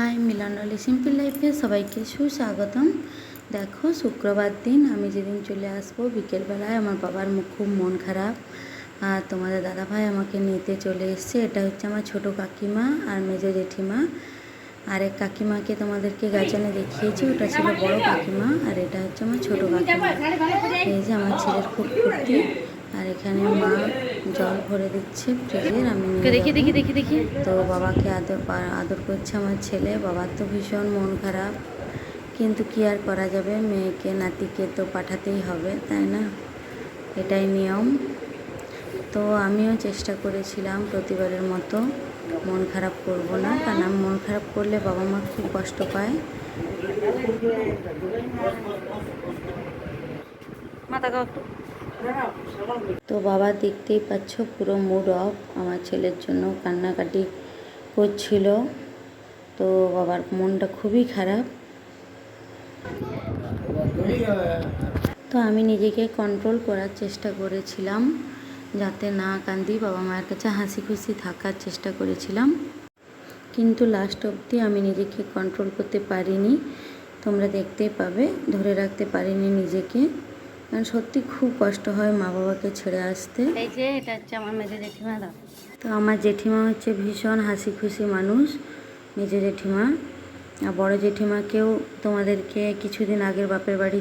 High মিলানলি simple লাইফে সবাইকে সুস্বাগতম। দেখো, শুক্রবার দিন, আমি যেদিন চলে আসব, বিকেলবেলায় আমার বাবার মুখ খুব মন খারাপ। আর তোমাদের দাদাভাই আমাকে নিতে চলে এসছে। এটা হচ্ছে আমার ছোট কাকিমা আর মেজো জেঠিমা। আর এক কাকিমাকে তোমাদেরকে গাছনে দেখিয়েছি ওটা ছিল বড় কাকিমা আর এটা হচ্ছে আমার ছোটো কাকিমা। এই যে আমার ছেলের খুব ফুর্তি আর এখানে মা জল ভরে দিচ্ছে ফ্রিজের আমি দেখি। দেখি দেখি দেখি। তো বাবাকে আদর আদর করছে আমার ছেলে বাবার তো ভীষণ মন খারাপ কিন্তু কি আর করা যাবে মেয়েকে নাতিকে তো পাঠাতেই হবে তাই না? এটাই নিয়ম। তো আমিও চেষ্টা করেছিলাম প্রতিবারের মতো। মন খারাপ করব না। কারণ আমি মন খারাপ করলে বাবা মা খুব কষ্ট পায়। তো বাবা দেখতেই পাচ্ছ পুরো মুড অফ আমার ছেলের জন্য কান্নাকাটি করছিল। তো বাবার মনটা খুবই খারাপ। তো আমি নিজেকে কন্ট্রোল করার চেষ্টা করেছিলাম। যাতে না কান্দি বাবা মায়ের কাছে হাসি খুশি থাকার চেষ্টা করেছিলাম। কিন্তু লাস্ট অবধি আমি নিজেকে কন্ট্রোল করতে পারিনি। তোমরা দেখতেই পাবে ধরে রাখতে পারিনি নিজেকে। কারণ সত্যি খুব কষ্ট হয় মা বাবাকে ছেড়ে আসতে। এই যে এটা হচ্ছে আমার মেজে জেঠিমা দাও তো আমার জেঠিমা হচ্ছে ভীষণ হাসি খুশি মানুষ মেজো জেঠিমা। আর বড় জেঠিমাকেও তোমাদেরকে কিছুদিন আগের বাপের বাড়ি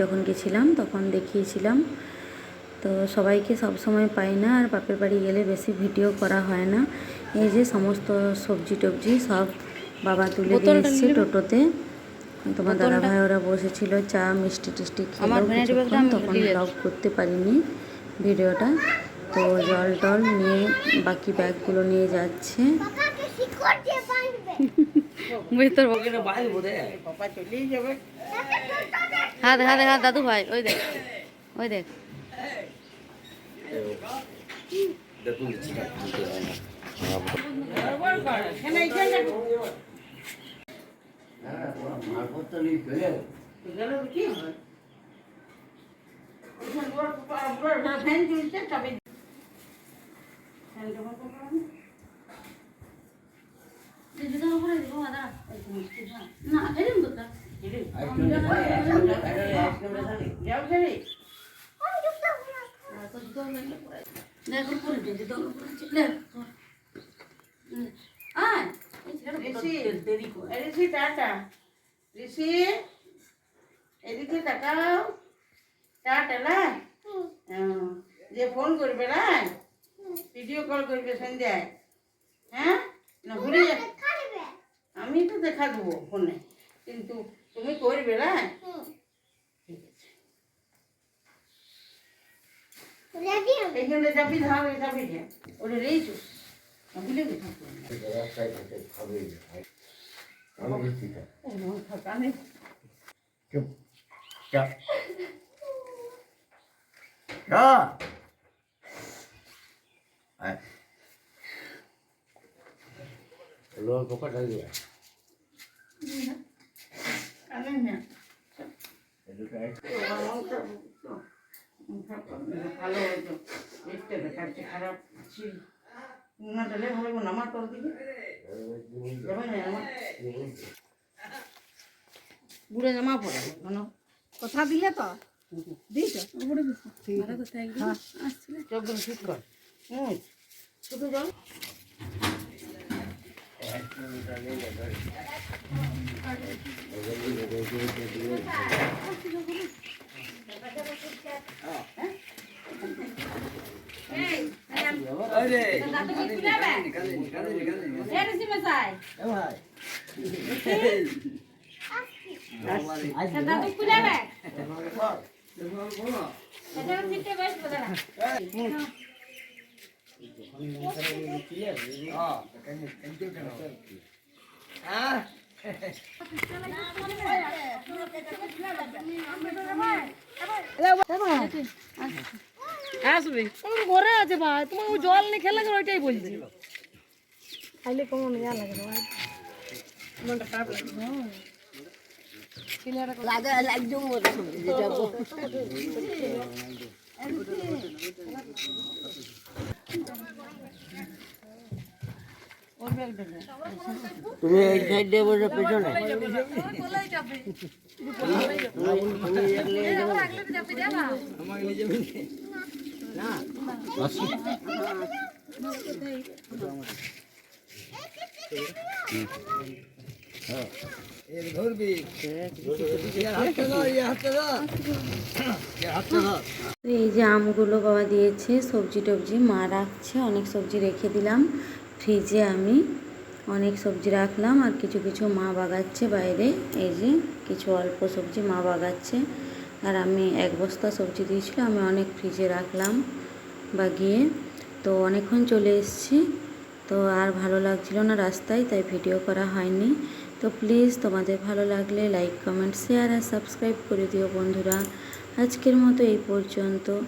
যখন গেছিলাম তখন দেখিয়েছিলাম। তো সবাইকে সব সময় পাই না আর বাপের বাড়ি গেলে বেশি ভিডিও করা হয় না। এই যে সমস্ত সবজি টবজি সব বাবা তুলে দিয়ে এসছে টোটোতে। তোমার দাদা ভাই ওরা বসেছিল চা মিষ্টি টিষ্টি আমার খেলো তখন ব্লগ করতে পারিনি ভিডিওটা। তো জল টল নিয়ে বাকি ব্যাগগুলো নিয়ে যাচ্ছে। হাত হাত হাত দাদু ভাই ওই দেখ ওই দেখ। না এরকম দোকান দেখো করে দিয়েছি দল করেছি আয় এই ছেলেটা কত দেরি করে ঋষি টাটা ঋষি এদিকে তাকাও টাটা না হ্যাঁ, যে ফোন করবে না ভিডিও কল করবে সন্ধ্যায় হ্যাঁ না ঘুরে যা- আমি তো দেখা দেবো ফোনে কিন্তু তুমি করবে না এখানে যাবি ধার যাবি যে ওটা রেইছো ভুলে গেছি এমন থাকা নেই Chụp. Chụp. Đó. Đấy. Luôn có phát ra gì vậy? ভালো হতো দেখতে খারাপ ছিল না দিলে হবে না আমার তোর দিকে যাবে না আমার বুড়ে জামা পরে, কোনো কথা দিলে তো? দিয়েছ চোখ ঠিক কর। হুম শুধু জল Ah. আসবে ঘরে আছে ভাই তোমার ও জল নিয়ে খেলে গেল ওইটাই বলছি। খাইলে কেমন ইয়া লাগে ভাই মনটা খারাপ লাগে ওর ব্যাগটা দে। তুমি এই সাইড দিয়ে পেছনে? এই যে আমগুলো বাবা দিয়েছে, সবজি টবজি মা রাখছে, অনেক সবজি রেখে দিলাম। ফ্রিজে আমি অনেক সবজি রাখলাম আর কিছু কিছু মা বাগাচ্ছে বাইরে। এই যে কিছু অল্প সবজি মা বাগাচ্ছে। আর আমি এক বস্তা সবজি দিয়েছিল, আমি অনেক ফ্রিজে রাখলাম বাগিয়ে। তো অনেকক্ষণ চলে এসেছি। তো আর ভালো লাগছিল না রাস্তায়, তাই ভিডিও করা হয়নি। তো প্লিজ তোমাদের ভালো লাগলে লাইক, কমেন্ট, শেয়ার আর সাবস্ক্রাইব করে দিও বন্ধুরা। আজকের মতো এই পর্যন্ত।